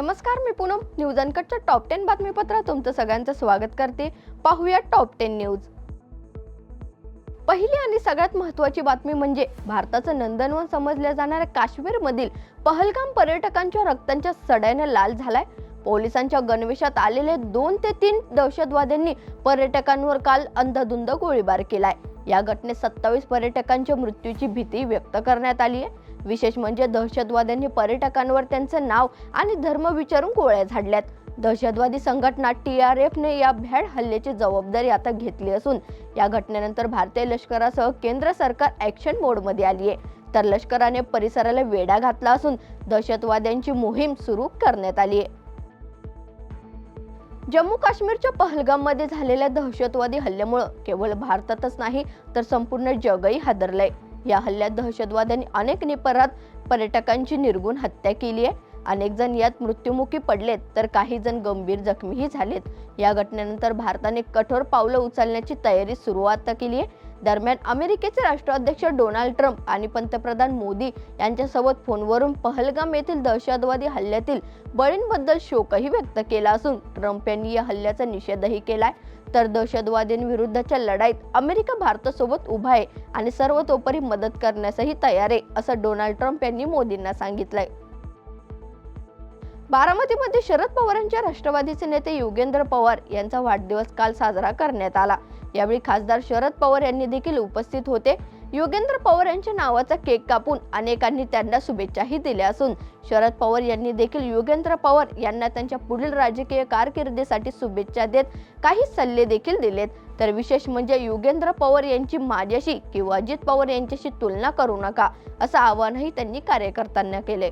नमस्कार मी पूनम. न्यूज अनकटच्या टॉप टेन बातमीपत्रात तुमचं सगळ्यांचं स्वागत करते. पाहूया टॉप टेन न्यूज पहिली आणि सगळ्यात महत्त्वाची बातमी म्हणजे भारताचं नंदनवन समजल्या जाणाऱ्या काश्मीरमधील पहलगाम पर्यटकांच्या रक्तांच्या सड्याने लाल झालाय. पोलिसांच्या गणवेशात आलेले दोन ते तीन दहशतवाद्यांनी पर्यटकांवर काल अंधाधुंद गोळीबार केलाय. या घटनेत सत्तावीस पर्यटकांच्या मृत्यूची भीती व्यक्त करण्यात आली आहे. विशेष म्हणजे दहशतवाद्यांनी पर्यटकांवर त्यांचं नाव आणि धर्म विचारून गोळ्या झाडल्यात. दहशतवादी संघटना टी आर एफने या भ्याड हल्ल्याची जबाबदारी आता घेतली असून या घटनेनंतर भारतीय लष्करासह केंद्र सरकार ॲक्शन मोडमध्ये आली आहे. तर लष्कराने परिसराला वेढा घातला असून दहशतवाद्यांची मोहीम सुरू करण्यात आली आहे. जम्मू काश्मीरच्या पहलगाममध्ये झालेल्या दहशतवादी हल्ल्यामुळं केवळ भारतातच नाही तर संपूर्ण जगही हादरलंय. या हल्ल्यात दहशतवाद्यांनी अनेक निपरात पर्यटकांची निर्गुण हत्या केली आहे. अनेक जण यात मृत्युमुखी पडलेत तर काही जण गंभीर जखमीही झालेत. या घटनेनंतर भारताने कठोर पावलं उचलण्याची तयारी सुरू आता केली आहे. दरम्यान अमेरिकेचे राष्ट्राध्यक्ष डोनाल्ड ट्रम्प आणि पंतप्रधान मोदी यांच्यासोबत फोनवरून पहलगाम येथील दहशतवादी हल्ल्यातील बळींबद्दल शोकही व्यक्त केला असून ट्रम्प यांनी या हल्ल्याचा निषेधही केलाय. तर दहशतवाद्यांविरुद्धच्या लढाईत अमेरिका भारतासोबत उभा आहे आणि सर्वतोपरी मदत करण्यासही तयार आहे असं डोनाल्ड ट्रम्प यांनी मोदींना सांगितलंय. बारामतीमध्ये शरद पवारांच्या राष्ट्रवादीचे नेते योगेंद्र पवार यांचा वाढदिवस काल साजरा करण्यात आला. यावेळी खासदार शरद पवार यांनी देखील उपस्थित होते. योगेंद्र पवार यांच्या नावाचा केक कापून अनेकांनी त्यांना शुभेच्छाही दिल्या असून शरद पवार यांनी देखील योगेंद्र पवार यांना त्यांच्या पुढील राजकीय कारकिर्दीसाठी शुभेच्छा देत काही सल्ले देखील दिलेत. तर विशेष म्हणजे योगेंद्र पवार यांची माझ्याशी किंवा अजित पवार यांच्याशी तुलना करू नका असं आवाहनही त्यांनी कार्यकर्त्यांना केले.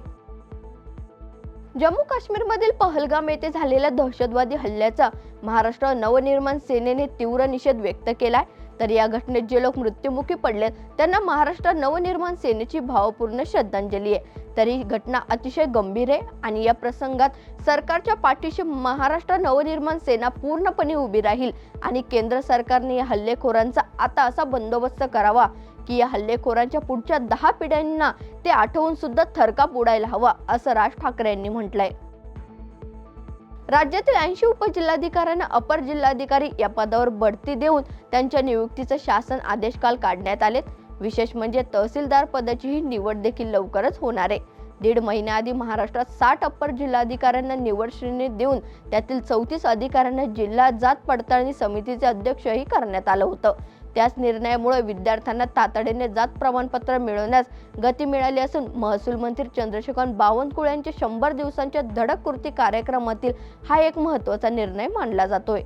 जम्मू काश्मीरमधील पहलगाम येथे झालेल्या दहशतवादी हल्ल्याचा महाराष्ट्र नवनिर्माण सेनेने तीव्र निषेध व्यक्त केलाय. तर या घटनेत जे लोक मृत्युमुखी पडलेत त्यांना महाराष्ट्र नवनिर्माण सेनेची भावपूर्ण श्रद्धांजली आहे. तर ही घटना अतिशय गंभीर आहे आणि या प्रसंगात सरकारच्या पाठीशी महाराष्ट्र नवनिर्माण सेना पूर्णपणे उभी राहील आणि केंद्र सरकारने या हल्लेखोरांचा आता असा बंदोबस्त करावा की या हल्लेखोरांच्या पुढच्या दहा पिढ्यांना ते आठवून सुद्धा थरकाप उडायला हवा असं राज ठाकरे यांनी म्हटलंय. राज्यातील ऐंशी उपजिल्हाधिकाऱ्यांना अपर जिल्हाधिकारी या पदावर बढती देऊन त्यांच्या नियुक्तीचे शासन आदेश काल काढण्यात आलेत. विशेष म्हणजे तहसीलदार पदाचीही निवड देखील लवकरच होणार आहे. दीड महिन्याआधी महाराष्ट्रात साठ अप्पर जिल्हाधिकाऱ्यांना निवड श्रेणी देऊन त्यातील चौतीस अधिकाऱ्यांना जिल्हा जात पडताळणी समितीचे अध्यक्षही करण्यात आलं होतं. त्याच निर्णयामुळे विद्यार्थ्यांना तातडीने जात प्रमाणपत्र मिळवण्यास गती मिळाली असून महसूल मंत्री चंद्रशेखर बावनकुळे यांच्या शंभर दिवसांच्या धडक कृती कार्यक्रमातील हा एक महत्त्वाचा निर्णय मानला जातोय.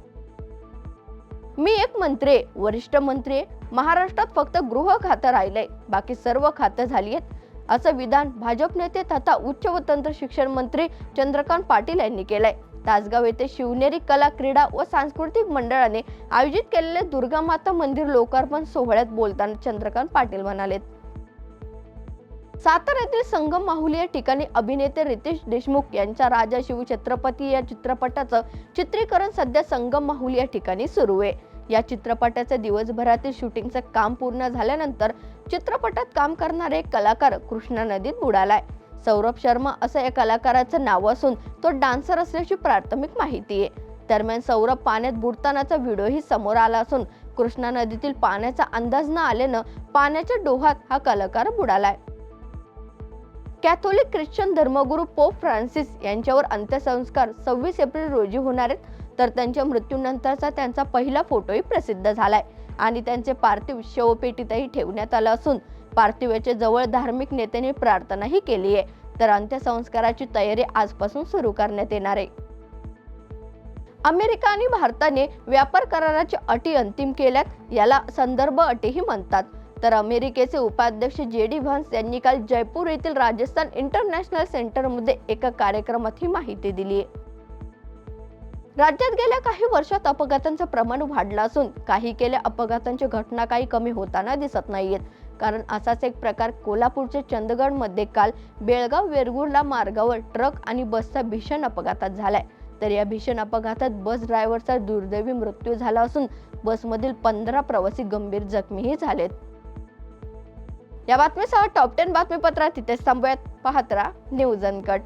मी एक मंत्री वरिष्ठ मंत्री महाराष्ट्रात फक्त गृह खातं राहिलंय बाकी सर्व खातं झाली आहेत असं विधान भाजप नेते तथा उच्च व तंत्र शिक्षण मंत्री चंद्रकांत पाटील यांनी केलंय. तासगाव येथे शिवनेरी कला क्रीडा व सांस्कृतिक मंडळाने आयोजित केलेले दुर्गा माता मंदिर लोकार्पण सोहळ्यात बोलताना चंद्रकांत पाटील म्हणाले साताऱ्यातील संगम माहुली या ठिकाणी अभिनेते रितेश देशमुख यांच्या राजा शिव छत्रपती या चित्रपटाचं चित्रीकरण सध्या संगम माहुली या ठिकाणी सुरू आहे. या चित्रपटाचे दिवसभरातील शूटिंगचं काम पूर्ण झाल्यानंतर चित्रपटात काम करणारे एक कलाकार कृष्णा नदीत बुडालाय. सौरभ शर्मा असं या कलाकाराचं नाव असून तो डान्सर असल्याची प्राथमिक माहिती आहे. दरम्यान सौरभ पाण्यात बुडतानाचा व्हिडिओही समोर आला असून कृष्णा नदीतील पाण्याचा अंदाज न आल्यानं पाण्याच्या डोहात हा कलाकार बुडालाय. कॅथोलिक ख्रिश्चन धर्मगुरू पोप फ्रान्सिस यांच्यावर अंत्यसंस्कार सव्वीस एप्रिल रोजी होणार आहेत. तर त्यांच्या मृत्यूनंतरचा त्यांचा पहिला फोटोही प्रसिद्ध झालाय. आणि त्यांचे पार्थिव शवपेटीतही ठेवण्यात आलं असून पार्थिवाच्या जवळ धार्मिक नेत्यांनी प्रार्थनाही केली आहे. तर अंत्यसंस्काराची तयारी आजपासून सुरू करण्यात येणार आहे. अमेरिका आणि भारताने व्यापार कराराच्या अटी अंतिम केल्यात याला संदर्भ अटीही म्हणतात. तर अमेरिकेचे उपाध्यक्ष जे डी व्हान्स यांनी काल जयपूर येथील राजस्थान इंटरनॅशनल सेंटरमध्ये एका कार्यक्रमात ही माहिती दिली आहे. राज्यात गेल्या काही वर्षात अपघातांचं प्रमाण वाढलं असून काही केल्या अपघातांच्या घटना काही कमी होताना दिसत नाहीयेत. कारण असाच एक प्रकार कोल्हापूरच्या चंदगडमध्ये काल बेळगाव वेरगुरला मार्गावर ट्रक आणि बसचा भीषण अपघातात झालाय. तर या भीषण अपघातात बस ड्रायव्हरचा दुर्दैवी मृत्यू झाला असून बसमधील पंधरा प्रवासी गंभीर जखमीही झालेत. या बातमीसह टॉप टेन बातमीपत्रात तिथेच थांबूयात. पाहत राहा न्यूज अनकट